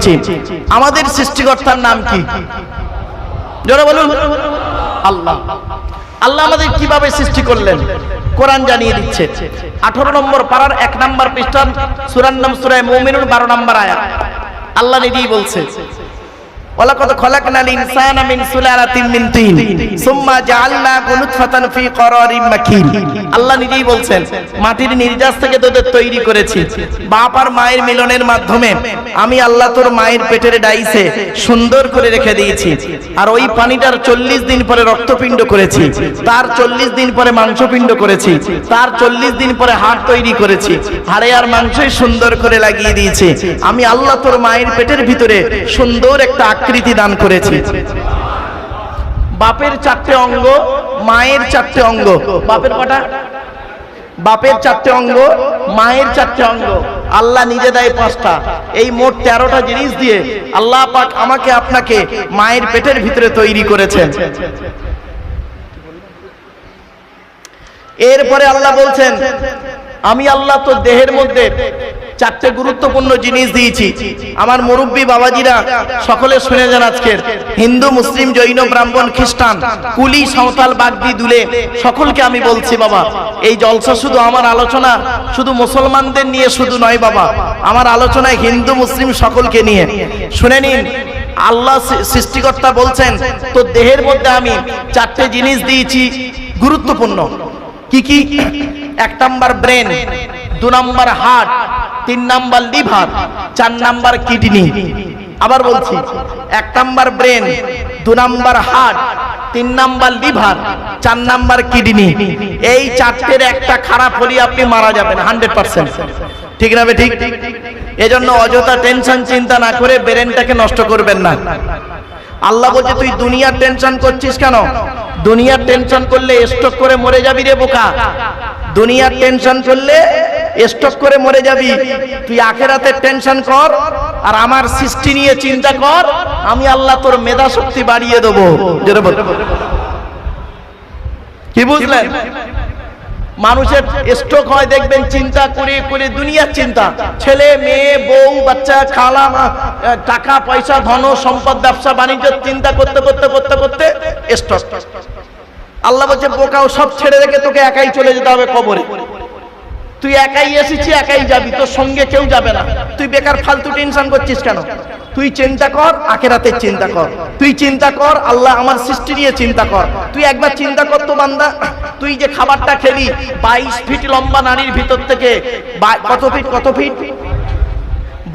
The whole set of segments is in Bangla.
করছি। আমাদের সৃষ্টিকর্তার নাম কি? জোরে বলুন। আল্লাহ। আল্লাহ আমাদের কীভাবে সৃষ্টি করলেন? কোরআন জানিয়ে দিচ্ছে। আঠারো নম্বর পাড়ার এক নম্বর পৃষ্ঠান সুরান নাম সুরায় মৌমিনুর বারো নম্বর আয়া আল্লাহ নিজেই বলছে ওয়ালাকাদ খলাকনাল ইনসানা মিন সুলালাতিন মিন তিন। সুম্মা জাআলনাহু নুতফাতান ফি করারিন মাকিন। আল্লাহ নিজেই বলছেন, মাটির নির্যাস থেকে তোদের তৈরি করেছি। বাপ আর মায়ের মিলনের মাধ্যমে আমি আল্লাহ তোর মায়ের পেটের ডাইসে সুন্দর করে রেখে দিয়েছি। আর ওই পানিটার চল্লিশ দিন পরে রক্তপিণ্ড করেছি। তার চল্লিশ দিন পরে মাংসপিণ্ড করেছি। তার চল্লিশ দিন পরে হাড় তৈরি করেছি। হাড়ে আর মাংসই সুন্দর করে লাগিয়ে দিয়েছি। আমি আল্লাহ তোর মায়ের পেটের ভিতরে সুন্দর একটা আকৃতি দান করেছি। বাপের চারটে অঙ্গ, মায়ের চারটে অঙ্গ। বাপের কটা? বাপের চারটে অঙ্গ, মায়ের চারটে অঙ্গ। আল্লাহ নিজে দেয় পাঁচটা। এই মোট তেরোটা জিনিস দিয়ে আল্লাহ পাক আমাকে, আপনাকে মায়ের পেটের ভিতরে তৈরি করেছেন। এরপরে আল্লাহ বলছেন, আমি আল্লাহ তো দেহের মধ্যে চারটে গুরুত্বপূর্ণ জিনিস দিয়েছি। আমার মুরব্বী বাবাজিরা, সকলে শুনে যান আজকের। হিন্দু, মুসলিম, জৈন, ব্রাহ্মণ, খ্রিস্টান, কুলি, সাঁওতাল, বাগদি, দুলে, সকলকে আমি বলছি বাবা, এই জলসা শুধু আমার আলোচনা, শুধু মুসলমানদের নিয়ে শুধু নয় বাবা, আমার আলোচনায় হিন্দু, মুসলিম সকলকে নিয়ে। শুনে নিন, আল্লাহ সৃষ্টিকর্তা বলছেন, তো দেহের মধ্যে আমি চারটে জিনিস দিয়েছি, গুরুত্বপূর্ণ। কি কি? এক নাম্বার ব্রেন, দু নাম্বার হার্ট তিন নাম্বার লিভার, চার নাম্বার কিডনি। আবার বলছি, এক নাম্বার ব্রেন, দু নাম্বার হার্ট, তিন নাম্বার লিভার, চার নাম্বার কিডনি। এই চারটের একটা খারাপ হলে আপনি মারা যাবেন, হান্ড্রেড পার্সেন্ট। ঠিক না ঠিক? এজন্য অযথা টেনশন চিন্তা না করে ব্রেনটাকে নষ্ট করবেন না। আল্লাহ বলছে, তুই দুনিয়ার টেনশন করছিস কেন? দুনিয়ার টেনশন করলে স্ট্রোক করে মরে যাবি রে বোকা। দুনিয়ার টেনশন করলে স্ট্রোক করে মরে যাবি। তুই আখেরাতের টেনশন কর আর আমার সৃষ্টি নিয়ে চিন্তা কর। আমি আল্লাহ তোর মেধা শক্তি বাড়িয়ে দেবো। কি বুঝলেন? মানুষের স্ট্রোক হয়, দেখবেন চিন্তা করে করে দুনিয়ার চিন্তা। ছেলে, মেয়ে, বউ, বাচ্চা, খালা টাকা, পয়সা, ধন, সম্পদ, ব্যবসা, বাণিজ্য চিন্তা করতে করতে করতে করতে স্ট্রোক আল্লাহ বলছে, বোকাও সব ছেড়ে রেখে তোকে একাই চলে যেতে হবে কবরে। তুই একাই এসেছি, একাই যাবি, তোর সঙ্গে কেউ যাবে না। তুই বেকার ফালতু টেনশন করছিস কেন? তুই চিন্তা কর, আখেরাতের চিন্তা কর। তুই চিন্তা কর, আল্লাহ আমার সৃষ্টি নিয়ে চিন্তা কর। তুই একবার চিন্তা কর তো বান্দা, তুই যে খাবারটা খেলি, বাইশ ফিট লম্বা নারীর ভিতর থেকে কত ফিট কত ফিট?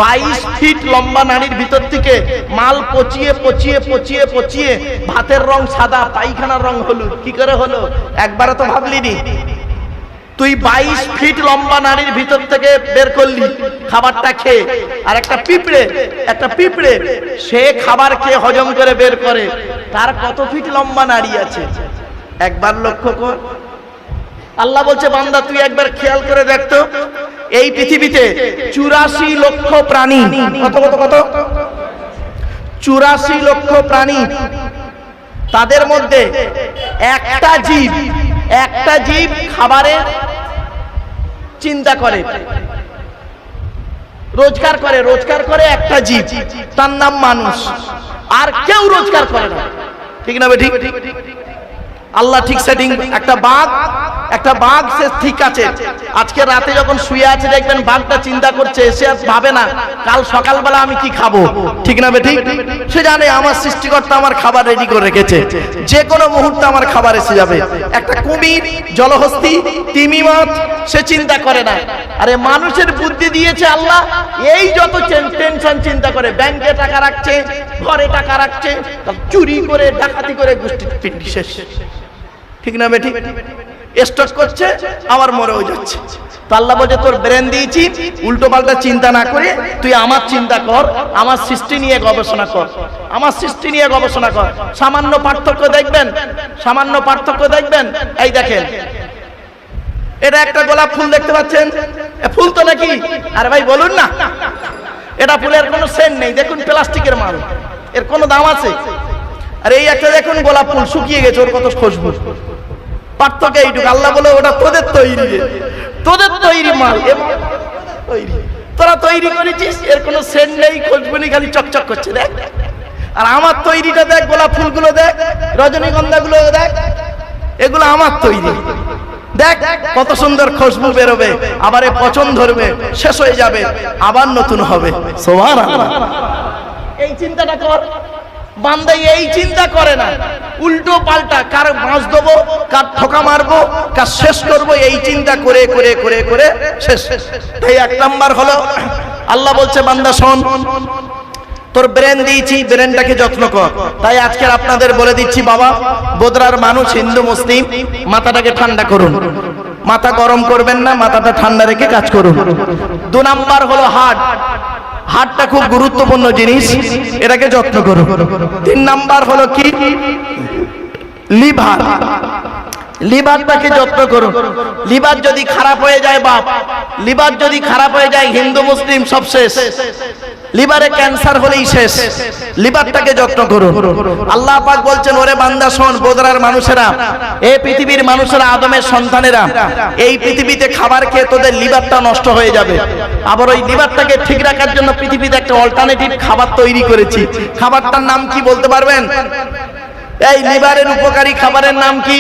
বাইশ ফিট লম্বা নারীর ভিতর থেকে মাল পচিয়ে পচিয়ে পচিয়ে পচিয়ে, ভাতের রং সাদা, পায়খানার রং হলুদ। কি করে হলো? একবারে তো ভাবলিনি। তুই বাইশ ফিট লম্বা নারীর ভিতর থেকে বের করলি, খাবারটা খেয়ে। আর একটা পিঁপড়ে একটা পিঁপড়ে, সে খাবার খেয়ে হজম করে বের করে। তার কত ফিট লম্বা নারী আছে? একবার লক্ষ্য কর। আল্লাহ বলছে, বান্দা, তুই একবার খেয়াল করে দেখতো এই পৃথিবীতে চুরাশি লক্ষ প্রাণী। কত কত কত? চুরাশি লক্ষ প্রাণী। তাদের মধ্যে একটা জীব একটা জীব খাবারের চিন্তা করে, রোজগার করে রোজগার করে একটা জীব, তার নাম মানুষ। আর কেউ রোজগার করে না। ঠিক না ঠিক আল্লাহ ঠিক সেটিং একটা বাঘ একটা বাঘ সে ঠিক আছে। আজকে রাতে যখন শুয়ে আছে, দেখবেন বাঘটা চিন্তা করছে, সে ভাবে না, কাল সকালবেলা আমি কি খাব? ঠিক না বে ঠিক সে জানে আমার সৃষ্টিকর্তা আমার খাবার রেডি করে রেখেছে। যে কোনো মুহূর্তে আমার খাবার এসে যাবে। একটা কুমির, জলহস্তি, তিমি মাছ সে চিন্তা করে না। আরে মানুষের বুদ্ধি দিয়েছে আল্লাহ, এই যত টেনশন চিন্তা করে, ব্যাংকে টাকা রাখছে, ঘরে টাকা রাখছে, চুরি করে, ডাকাতি করে, গোষ্ঠী পিন্ডি শেষ। ঠিক না বেটি স্টক করছে, আবার মরেও যাচ্ছে। আল্লাহ বলছে, তোর ব্রেন দিয়েছি, উল্টো পাল্টা চিন্তা না করে তুই আমার চিন্তা কর, আমার সৃষ্টি নিয়ে গবেষণা কর, আমার সৃষ্টি নিয়ে গবেষণা কর। সামান্য পার্থক্য দেখবেন, সামান্য পার্থক্য দেখবেন, এই দেখেন। এটা একটা গোলাপ ফুল দেখতে পাচ্ছেন? ফুল তো নাকি? আরে ভাই, বলুন না। এটা ফুলের কোনো সেন্ট নেই, দেখুন প্লাস্টিকের মাল, এর কোনো দাম আছে? আর এই একটা দেখুন গোলাপ ফুল শুকিয়ে গেছে, ওর কত খুশবু পার্থক্য এইটুকু আল্লাহ বলে, ওটা তোদের তৈরি তোদের তৈরি মাল তৈরি। তোরা তৈরি করেছিস, এর কোনো সেন্ট নেই খুশবু নেই খালি চকচক করছে, দেখ। আর আমার তৈরিটা দেখ, গোলাপ ফুলগুলো দেখ রজনীগন্ধা গুলো দেখ, এগুলো আমার তৈরি। দেখ কত সুন্দর খুশবু বেরোবে, আবার এ পচন ধরবে, শেষ হয়ে যাবে, আবার নতুন হবে। সোহান এই চিন্তাটা কর। বান্দাই এই চিন্তা করে না। উল্টো পাল্টা, কার বাঁশ দেবো কার ঠোকা মারবো, কার শেষ করব এই চিন্তা করে করে করে করে শেষ। তাই এক নাম্বার হলো, আল্লাহ বলছে, বান্দা, শোন, তোর ব্রেন দিয়েছি, ব্রেনটাকে যত্ন কর। তাই আজকের আপনাদের বলে দিচ্ছি, বাবা, বোদরার মানুষ হিন্দু, মুসলিম, মাথাটাকে ঠান্ডা করুন। মাথা গরম করবেন না, মাথাটা ঠান্ডা রেখে কাজ করুন। দু নাম্বার হলো হার্ট। হার্টটা খুব গুরুত্বপূর্ণ জিনিস, এটাকে যত্ন করো। তিন নাম্বার হলো কি? লিভার। লিভারটাকে যত্ন করো। লিভার যদি খারাপ হয়ে যায়, বাপ। লিভার যদি খারাপ হয়ে যায়, হিন্দু, মুসলিম, সব শেষ। লিভারে ক্যান্সার হলেই শেষ। লিভারটাকে যত্ন করুন। আল্লাহ পাক বলছেন, ওরে বান্দা, শোন বোদরার মানুষেরা এই পৃথিবীর মানুষেরা আদমের সন্তানেরা, এই পৃথিবীতে খাবার খেয়ে তোদের লিভারটা নষ্ট হয়ে যাবে। আবার ওই লিভারটাকে ঠিক রাখার জন্য পৃথিবীতে একটা অল্টারনেটিভ খাবার তৈরি করেছি। খাবারটার নাম কি বলতে পারবেন? এই লিভারের উপকারী খাবারের নাম কি?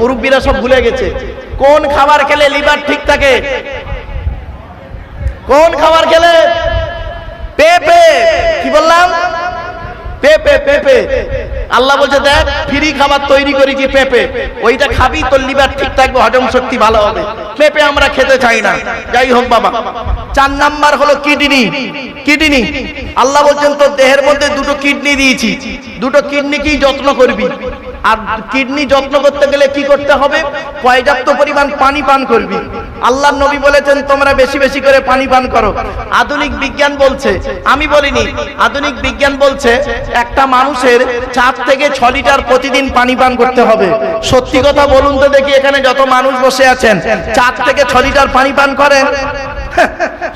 মুরব্বীরা সব ভুলে গেছে। কোন খাবার খেলে লিভার ঠিক থাকে? কোন খাবার খেলে? পেঁপে। কি বললাম? পেঁপে পেঁপে। আল্লাহ বলছে, দেখ, ফ্রি খাবার তৈরি করেছি পেঁপে। ওইটা খাবি, তোর লিভার ঠিক থাকবে, হজম শক্তি ভালো হবে। পেঁপে আমরা খেতে চাই না। যাই হোক বাবা। চার নাম্বার হলো কিডনি। কিডনি। আল্লাহ বলছেন, তোর দেহের মধ্যে দুটো কিডনি দিয়েছি। দুটো কিডনিকেই যত্ন করবি। আর কিডনি যত্ন করতে গেলে কি করতে হবে? পর্যাপ্ত পরিমাণ পানি পান করবি। আল্লাহ নবী বলেছেন, তোমরা বেশি বেশি করে পানি পান করো। আধুনিক বিজ্ঞান বলছে, আমি বলিনি, আধুনিক বিজ্ঞান বলছে, একটা মানুষের চার থেকে ছ লিটার প্রতিদিন পানি পান করতে হবে। সত্যি কথা বলুন তো দেখি, এখানে যত মানুষ বসে আছেন, চার থেকে ছ লিটার পানি পান করেন?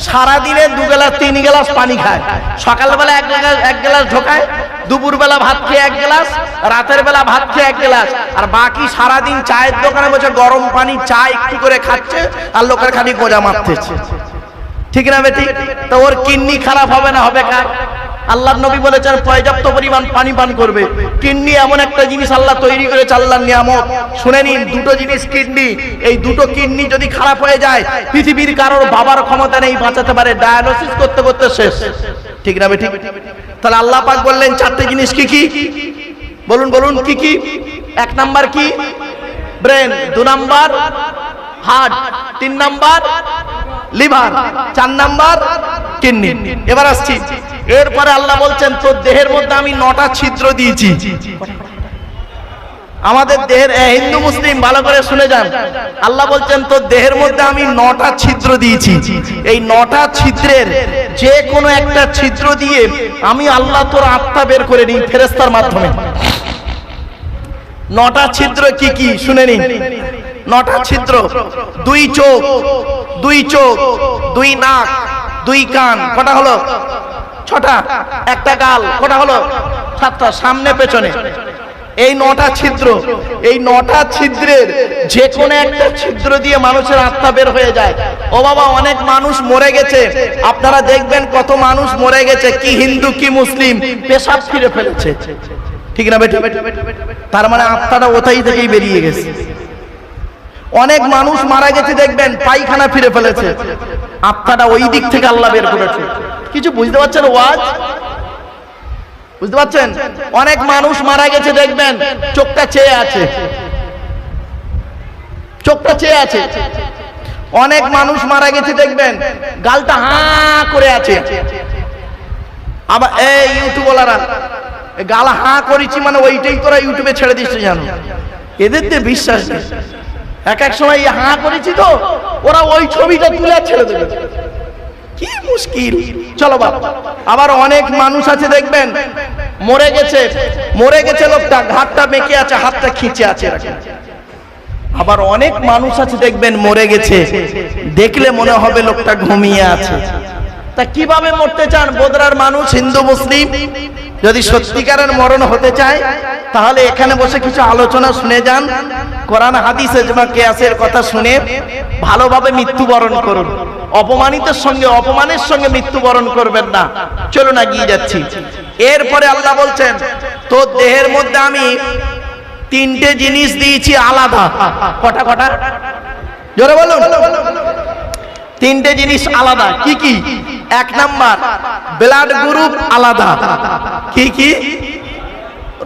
সারাদিনে দু গ্লাস তিন গ্লাস পানি খায়। সকালবেলা এক গ্লাস এক গ্লাস ঢোকায়? দুপুরবেলা ভাত খেয়ে এক গ্লাস, রাতের বেলা ভাত খেয়ে এক গ্লাস। আর বাকি সারাদিন চায়ের দোকানে বসে গরম পানি, চা একটু করে খাচ্ছে, আর লোকের খালি গোজা মারতেছে। ঠিক না বেটি? তো ওর কিডনি খারাপ হবে না, হবে কার? আল্লাহ নবী বলেছেন, পর্যাপ্ত পরিমাণ পানি পান করবে। কিডনি এমন একটা জিনিস আল্লাহ তৈরি করেছে, আল্লাহর নিয়ামত। শুনে নিন, দুটো জিনিস কিডনি। এই দুটো কিডনি যদি খারাপ হয়ে যায়, পৃথিবীর কারোর বাবার ক্ষমতা নেই, বাঁচাতে পারে ডায়ালিসিস করতে করতে শেষ। ঠিক না বেটি? তাহলে আল্লাহ পাক বললেন, চারটে জিনিস কি কি? বলুন বলুন, কি কি? এক নাম্বার কি? ব্রেন, দু নাম্বার হার্ট, তিন নাম্বার লিভার, চার নাম্বার কিডনি। এবার আসছি। এরপরে আল্লাহ বলছেন, তোর দেহের মধ্যে আমি নটা ছিদ্র দিয়েছি। আমাদের দেহের হিন্দু মুসলিম, ভালো করে শুনে যান। আল্লাহ বলছেন, তোর দেহের মধ্যে আমি নটা ছিদ্র দিয়েছি। এই নটা ছিদ্রের যে কোনো একটা ছিদ্র দিয়ে আমি আল্লাহ তোর আত্মা বের করে নিই ফেরেস্তার মাধ্যমে। নটা ছিদ্র কি কি? শুনে নিন। নটা ছিদ্র। দুই চোখ দুই চোখ, দুই নাক, দুই কান। কটা হলো? ছটা। একটা গাল। কটা হলো? সাতটা। সামনে, পেছনে। এই নটা ছিদ্র, এই নটা ছিদ্রের যে কোনো একটা ছিদ্র দিয়ে মানুষের আত্মা বের হয়ে যায়। ও বাবা, অনেক মানুষ মরে গেছে। আপনারা দেখবেন কত মানুষ মরে গেছে, কি হিন্দু, কি মুসলিম, পেশাব ফিরে ফেলেছে। ঠিক না বেটা? তার মানে আত্মাটা ওথাই থেকেই বেরিয়ে গেছে। অনেক মানুষ মারা গেছে, দেখবেন, পায়খানা ফিরে ফেলেছে। আত্মাটা ওই দিক থেকে আল্লাহ বের করেছে। কিছু বুঝতে পারছেন ওয়াজ? বুঝতে পারছেন? অনেক মানুষ মারা গেছে, দেখবেন। চোখটা চেয়ে আছে। চোখটা চেয়ে আছে। অনেক মানুষ মারা গেছে, দেখবেন। গালটা হা করে আছে। আবার এই ইউটিউবওয়ালারা গাল হা করেছি মানে ওইটাই তোরা ইউটিউবে ছেড়ে দিচ্ছে জানো এদের দিয়ে বিশ্বাস নেই। এক এক সময় হা করেছি তো, ওরা ওই ছবিটা তুলে ছেড়ে দেবে। কি মুশকিল? চলো বাবা আবার অনেক মানুষ আছে, দেখবেন, মরে গেছে মরে গেছে লোকটা, ঘাটটা বেঁকে আছে, হাতটা খিঁচে আছে আবার অনেক মানুষ আছে, দেখবেন, মরে গেছে, দেখলে মনে হবে লোকটা ঘুমিয়ে আছে। তা কীভাবে মরতে চান? বোদরার মানুষ, হিন্দু, মুসলিম, যদি সত্যিকারের মরণ হতে চায়, তাহলে এখানে বসে কিছু আলোচনা শুনে যান। কোরআন, হাদিস, এজমা, কেয়াসের কথা শুনে ভালোভাবে মৃত্যুবরণ করুন। অপমানিতের সঙ্গে, অপমানের সঙ্গে মৃত্যুবরণ করবেন না। চলুন এগিয়ে যাচ্ছি। এরপরে আল্লাহ বলছেন, তোর দেহের মধ্যে আমি তিনটে জিনিস দিয়েছি আলাদা। কটা কটা? জোরে বলুন। তিনটে জিনিস আলাদা। কি কি? এক নাম্বার, ব্লাড গ্রুপ আলাদা। কি কি?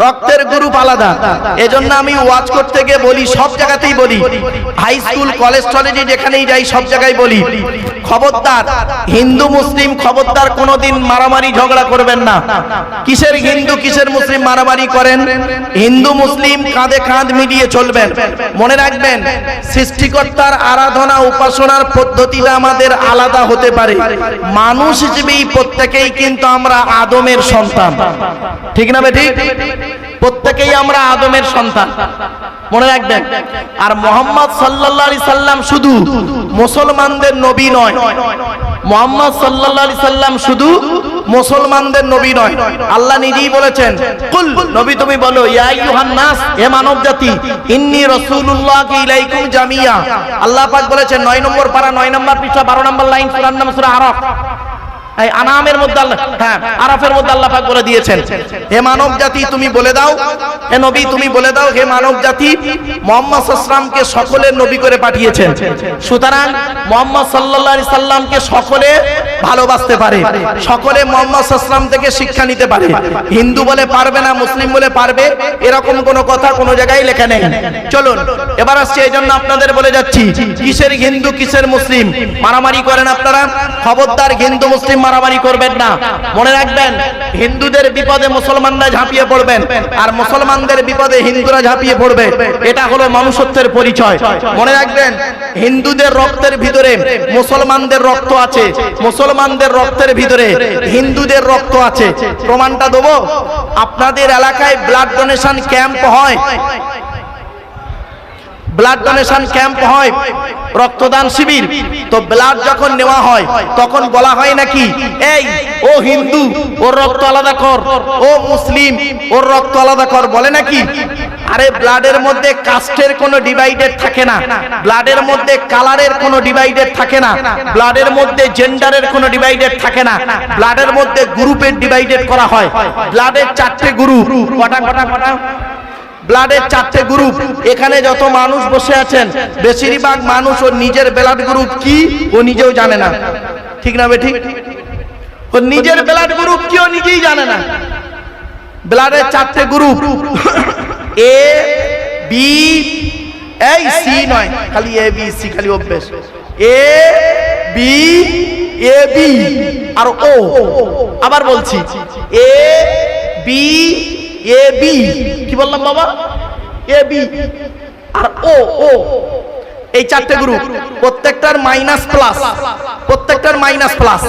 রক্তের গ্রুপ আলাদা। এজন্য আমি ওয়াজ করতে গিয়ে বলি, সব জায়গাতেই বলি। হাই স্কুল কলেজ টলেজে যেখানেই যাই, সব জায়গায় বলি। খবরদার, হিন্দু, মুসলিম খবরদার কোনোদিন মারামারি, ঝগড়া করবেন না। কিসের হিন্দু, কিসের মুসলিম মারামারি করেন? হিন্দু, মুসলিম কাঁধে কাঁধ মিলিয়ে চলবেন। মনে রাখবেন, সৃষ্টিকর্তার আরাধনা, উপাসনার পদ্ধতিটা আমাদের আলাদা হতে পারে। মানুষ হিসেবেই প্রত্যেকেই কিন্তু আমরা আদমের সন্তান। ঠিক না বে ঠিক প্রত্যেকেই আমরা আদমের সন্তান। মনে রাখবেন, আর মোহাম্মদ সাল্লাল্লাহু সাল্লাম শুধু মুসলমানদের নবী নয়। মোহাম্মদ সাল্লাল্লাহু সাল্লাম শুধু মুসলমানদের নবী নয়। আল্লাহ নিজেই বলেছেন, কুল, নবী তুমি বলো, ইয়া আইয়ুহান নাস, হে মানব জাতি, ইন্নী রাসূলুল্লাহ ইলাইকুম জামিয়া। আল্লাহ পাক বলেছেন 9 নম্বর পারা 9 নম্বর পৃষ্ঠা 12 নম্বর লাইন সূরার নাম, সূরা আরাফ। এই আনামের মধ্যে আল্লাহ হ্যাঁ আরাফের মধ্যে আল্লাহ পাক বলে দিয়েছেন হে মানব জাতি তুমি বলে দাও হে নবী তুমি বলে দাও হে মানব জাতি মোহাম্মদ সাল্লামকে সকলের নবী করে পাঠিয়েছেন। সুতরাং মোহাম্মদ সাল্লাল্লাহু আলাইহি সাল্লামকে সকলে ভালোবাসতে পারে সকলে মোহাম্মদ সাল্লাম থেকে শিক্ষা নিতে পারে। হিন্দু বলে পারবে না মুসলিম বলে পারবে এরকম কোনো কথা কোনো জায়গায় লেখা নেই। চলুন এবার আসছে এই জন্য আপনাদের বলে যাচ্ছি কিসের হিন্দু কিসের মুসলিম? মারামারি করেন আপনারা? খবরদার হিন্দু মুসলিম মারামারি করবেন না। মনে রাখবেন, হিন্দুদের বিপদে মুসলমানরা ঝাঁপিয়ে পড়বেন আর মুসলমানদের বিপদে হিন্দুরা ঝাঁপিয়ে পড়বে। এটা হলো মানুষত্বের পরিচয়। মনে রাখবেন, হিন্দুদের রক্তের ভিতরে মুসলমানদের রক্ত আছে। মুসলমানদের রক্তের ভিতরে হিন্দুদের রক্ত আছে। প্রমাণটা দেবো? আপনাদের এলাকায় ব্লাড ডোনেশন ক্যাম্প হয়। ব্লাড ডোনেশন ক্যাম্প হয়, রক্তদান শিবির। তো ব্লাড যখন নেওয়া হয়, তখন বলা হয় নাকি, এই, ও হিন্দু, ওর রক্ত আলাদা কর, ও মুসলিম, ওর রক্ত আলাদা কর। বলে নাকি, আরে ব্লাডের মধ্যে কাস্টের কোনো ডিভাইডেড থাকে না ব্লাডের মধ্যে কালারের কোনো ডিভাইডেড থাকে না ব্লাডের মধ্যে জেন্ডারের কোনো ডিভাইডেড থাকে না ব্লাডের মধ্যে গ্রুপের ডিভাইডেড করা হয় ব্লাডের চারটে গ্রুপ কটা কটা কটা? ব্লাডের চারটে গ্রুপ এখানে যত মানুষ বসে আছেন, বেশিরভাগ মানুষ ওর নিজের ব্লাড গ্রুপ কি, ও নিজেও জানে না। ঠিক না ঠিক ও নিজের ব্লাড গ্রুপ কি, ও নিজেই জানে না। ব্লাডের চারটে গ্রুপ এ বি এই সি নয়, খালি এ বি সি খালি অভ্যেস। এ বি এ বি আর ও আবার বলছি। এ বি এ বি কি বললাম বাবা? এ বি আর ও ও এই চারটে গ্রুপ প্রত্যেকটার মাইনাস প্লাস প্রত্যেকটার মাইনাস প্লাস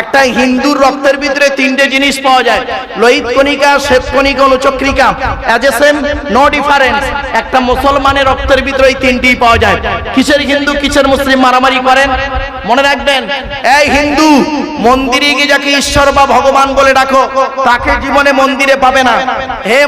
একটা হিন্দুর রক্তের ভিতরে তিনটে জিনিস পাওয়া যায়। লোহিত কণিকা, শ্বেত কণিকা, অনুচক্রিকা। As a same no difference একটা মুসলমানের রক্তের ভিতরে এই তিনটেই পাওয়া যায়। কিসের হিন্দু, কিসের মুসলিম মারামারি করেন? মনে রাখবেন, এই হিন্দু, মন্দিরে গিয়ে যাকে ঈশ্বর বা ভগবান বলে ডাকো, তাকে জীবনে মন্দিরে পাবে না। হে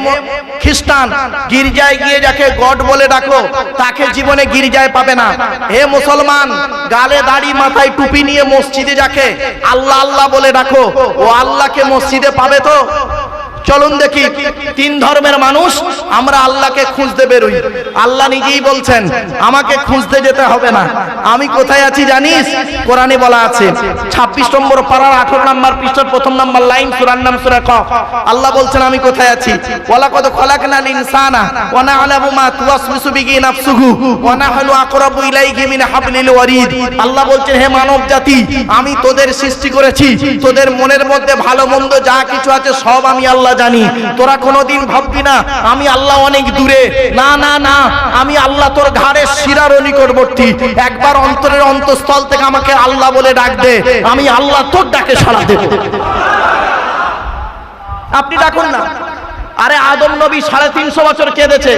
খ্রিস্টান, গির্জায় গিয়ে যাকে গড বলে ডাকো, তাকে জীবনে গির্জায় পাবে না। হে মুসলমান, গালে দাড়ি, মাথায় টুপি নিয়ে মসজিদে যাকে আল্লাহ আল্লাহ বলে ডাকো, ও আল্লাহকে মসজিদে পাবে তো? চলুন দেখি, তিন ধর্মের মানুষ, আমরা আল্লাহকে খুঁজতে বেরোই। আল্লাহ নিজেই বলছেন, আমাকে খুঁজতে যেতে হবে না। আমি কোথায় আছি জানিস? কোরআনে বলা আছে, ছাব্বিশ নম্বর পাড়ার আঠারো নম্বর পৃষ্ঠার প্রথম নম্বর লাইন, সুরার নাম সুরা ক। আল্লাহ বলছেন, আমি কোথায় আছি? ওয়ালা কত খলাকনাল ইনসানা ওয়া না'লামু মা তুওয়াসবিসু বিহি নাফসুহু ওয়া নাহনু আকরাবু ইলাইহি মিন হাবলিল ওয়ারিদ। আল্লাহ বলছেন, হে মানব জাতি, আমি তোদের সৃষ্টি করেছি, তোদের মনের মধ্যে ভালো মন্দ যা কিছু আছে সব আমি আল্লাহ জানি, তোরা কোনোদিন ভাববি না, আমি আল্লাহ অনেক দূরে। না না না, আমি আল্লাহ তোর ঘাড়ের শিরার নিকটবর্তী একবার অন্তরের অন্তঃস্থল থেকে আমাকে আল্লাহ বলে ডাক দে, আমি আল্লাহ তোর ডাকে সাড়া দেব। আপনি ডাকুন না। আরে আদম নবী সাড়ে তিনশো বছর কেঁদেছে।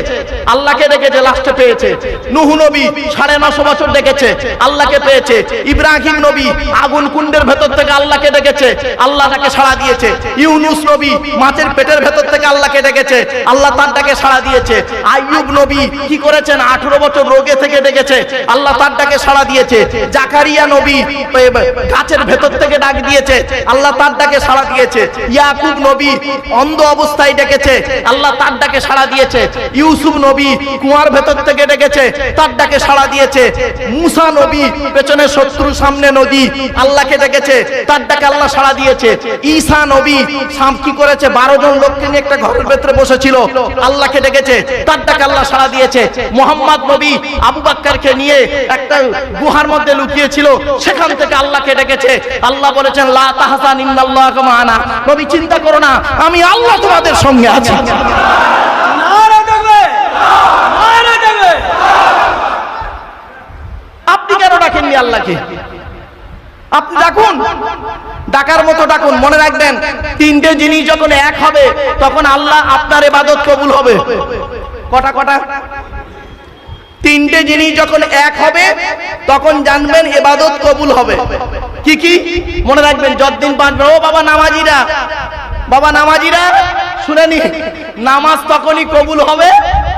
আল্লাহকে দেখেছে লাস্টে পেয়েছে। নুহু নবী সাড়ে নশো বছর দেখেছে, আল্লাহকে পেয়েছে। ইব্রাহিম নবী আগুন কুণ্ডের ভেতর থেকে আল্লাহকে ডেকেছে আল্লাহ তাকে সাড়া দিয়েছে। ইউনুস নবী মাছের পেটের ভেতর থেকে আল্লাহকে ডেকেছে আল্লাহ তার ডাকে সাড়া দিয়েছে। আইয়ুব নবী কি করেছেন? আঠারো বছর রোগে থেকে ডেকেছে আল্লাহ তার ডাকে সাড়া দিয়েছে। জাকারিয়া নবী গাছের ভেতর থেকে ডাক দিয়েছে, আল্লাহ তার ডাকে সাড়া দিয়েছে। ইয়াকুব নবী অন্ধ অবস্থায় ডেকেছে আল্লাহ তার ডাকে সাড়া দিয়েছে। ইউসুফ নবী কুয়ার ভেতর থেকে ডেকেছে, তার ডাকে সাড়া দিয়েছে। মুসা নবী পেছনে শত্রু সামনে নদী, আল্লাহকে ডেকেছে, তার ডাকে আল্লাহ সাড়া দিয়েছে। ঈসা নবী সাম কি করেছে? বারো জন লোককে নিয়ে একটা ঘরের ভেতরে বসেছিল, আল্লাহকে ডেকেছে, তার ডাকে আল্লাহ সাড়া দিয়েছে। মোহাম্মদ নবী আবু বাক্কারকে নিয়ে একটা গুহার মধ্যে লুকিয়েছিল, সেখান থেকে আল্লাহকে ডেকেছে। আল্লাহ বলেছেন, লা তাহসান ইন্নাল্লাহু মা'ানা নবী, চিন্তা করো না, আমি আল্লাহ তোমাদের সঙ্গে দেখবে নারা দেখবে। আপনি কেন ডাকেননি আল্লাহকে? আপনি ডাকুন। ডাকার মতো ডাকুন, মনে রাখবেন, তিনটে জিনিস যখন এক হবে, তখন আল্লাহ আপনার এবাদত কবুল হবে। কটা কটা? তিনটে জিনিস যখন এক হবে, তখন জানবেন এবাদত কবুল হবে। কি কি? মনে রাখবেন, যতদিন বাঁচবেন ও বাবা নামাজিরা বাবা নামাজিরা শুনেনি নামাজ তখনই কবুল হবে,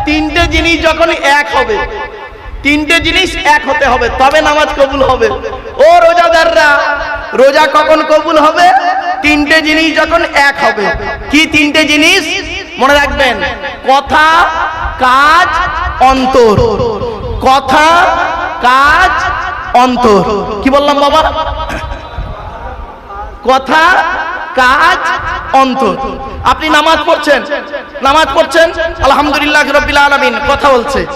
তিনটে জিনিস যখন এক হবে, তিনটে জিনিস এক হতে হবে, তবে নামাজ কবুল হবে। ও রোজাদাররা, রোজা কখন কবুল হবে? তিনটে জিনিস যখন এক হবে। কি তিনটে জিনিস? মনে রাখবেন, কথা, কাজ, অন্তর। কথা, কাজ, অন্তর। কি বললাম বাবা? কথা কাজ অন্তর। আপনি নামাজ পড়ছেন? নামাজ পড়ছেন? আলহামদুলিল্লাহ রব্বিল আলামিন, কথা বলছে।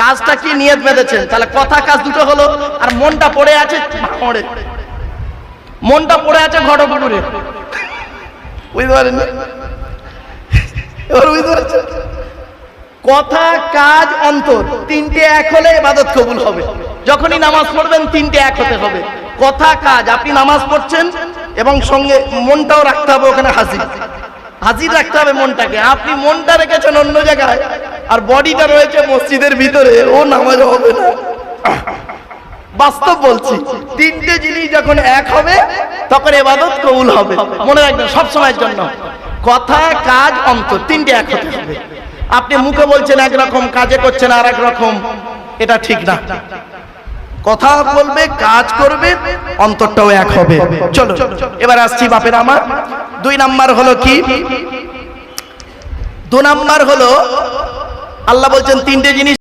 কাজটা কি নিয়ত বেঁধেছেন? তাহলে কথা কাজ দুটো হলো, আর মনটা পড়ে আছে মনটা পড়ে আছে ঘটপুকুরে। বুঝতে কথা, কাজ, অন্তর, তিনটে এক হলে ইবাদত কবুল হবে। যখনই নামাজ পড়বেন, তিনটে এক হতে হবে। কথা, কাজ, আপনি নামাজ পড়ছেন? এবং সঙ্গে মনটাও রাখতে হবে ওখানে হাজির। হাজির রাখতে হবে মনটাকে। আপনি মনটা রেখেছেন অন্য জায়গায়, আর বডিটা রয়েছে মসজিদের ভিতরে, ও নামাজ হবে না। বাস্তব বলছি, তিনটে জিনিস যখন এক হবে, তখন এবাদত কবুল হবে। মনে রাখবেন, সব সময়ের জন্য। কথা, কাজ, অন্তর, তিনটে এক হতে হবে। আপনি মুখে বলছেন একরকম, কাজে করছেন আর রকম, এটা ঠিক না। কথা বলবে, কাজ করবে, অন্তরটাও এক হবে। চলো, এবার আসছি বাপের আমার। দুই নাম্বার হলো কি? দু নাম্বার হলো, আল্লাহ বলছেন তিনটে জিনিস